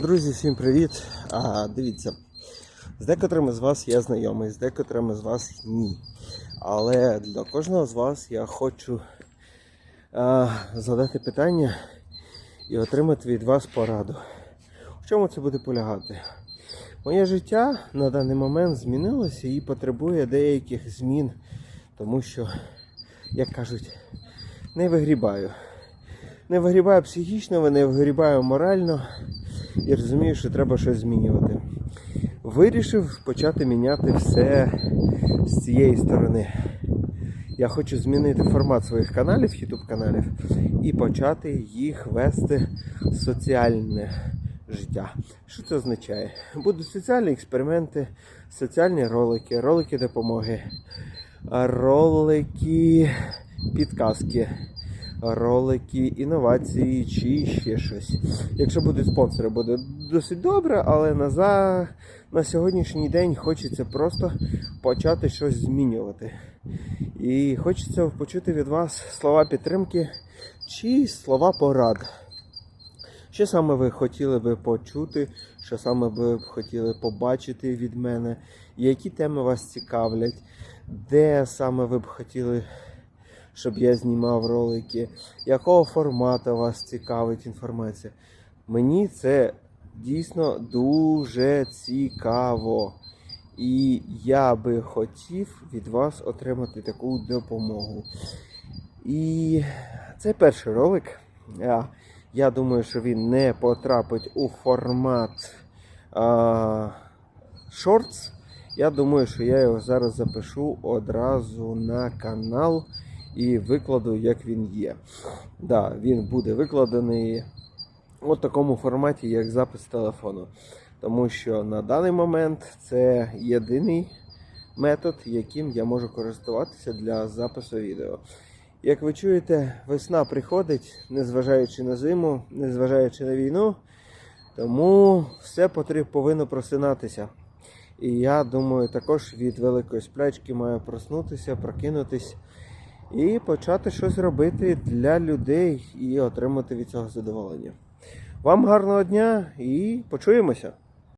Друзі, всім привіт! А, дивіться, з декотрими з вас я знайомий, з декотрими з вас ні. Але для кожного з вас я хочу а, задати питання і отримати від вас пораду. В чому це буде полягати? Моє життя на даний момент змінилося і потребує деяких змін, тому що, як кажуть, не вигрібаю. Не вигрібаю психічно, не вигрібаю морально і розумію, що треба щось змінювати. Вирішив почати міняти все з цієї сторони. Я хочу змінити формат своїх каналів, YouTube каналів, і почати їх вести в соціальне життя. Що це означає? Будуть соціальні експерименти, соціальні ролики, ролики допомоги, ролики підказки ролики, інновації чи ще щось. Якщо будуть спонсори, буде досить добре, але на, за... на сьогоднішній день хочеться просто почати щось змінювати. І хочеться почути від вас слова підтримки чи слова порад. Що саме ви хотіли би почути, що саме ви б хотіли побачити від мене, які теми вас цікавлять, де саме ви б хотіли щоб я знімав ролики, якого формату вас цікавить інформація. Мені це дійсно дуже цікаво. І я би хотів від вас отримати таку допомогу. І це перший ролик. Я, думаю, що він не потрапить у формат а, Shorts. Я думаю, що я його зараз запишу одразу на канал і викладу, як він є. Да, Він буде викладений у такому форматі, як запис телефону. Тому що на даний момент це єдиний метод, яким я можу користуватися для запису відео. Як ви чуєте, весна приходить, незважаючи на зиму, незважаючи на війну, тому все потрібно повинно просинатися. І я думаю, також від великої сплячки маю проснутися, прокинутись і почати щось робити для людей і отримати від цього задоволення. Вам гарного дня і почуємося!